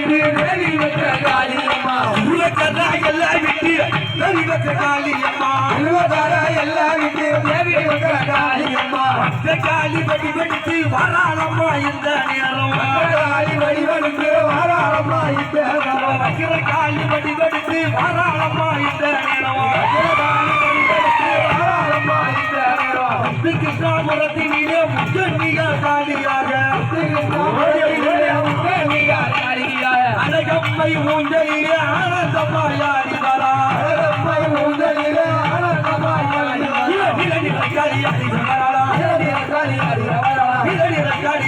விட்டு வேலி வச்ச காளியம்மா உலகத்தா எல்லாம் விட்டு நெறி வச்ச காளியம்மா உலகார எல்லாம் விட்டு தேவி வச்ச காளியம்மா இந்த காளி வெடி வெடித்து வராளம்மா இந்த நேரம். காளி வடிவனுக்கு வாராளம்மா இப்ப காளி வராளம்மா இந்த நேரம் இந்த கிருஷ்ணாபுரத்தினிலே அழகம்மை ஊஞ்சலிலே ஆனந்தமாயாடி வரா இளநிலை காளி அடிக வரா இளநிலை காளி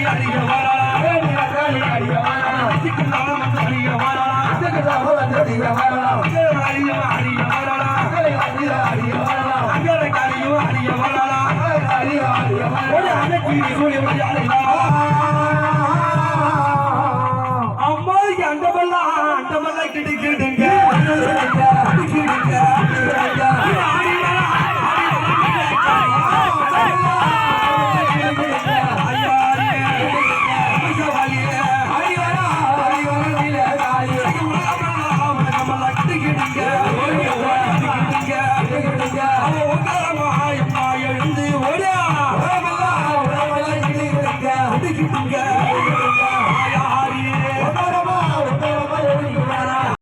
அடிக வரா இதுக்கு நாம அடிக வரா அடிக அடிக வரா அங்கர காளியும் அடிக வரா ஒரு அன்னைக்கு சூரிய மணி அழகா அம்மா அண்டமெல்லாம் அண்டமெல்லாம் கிடுக்கிடுங்க கிடுக்கிடுங்க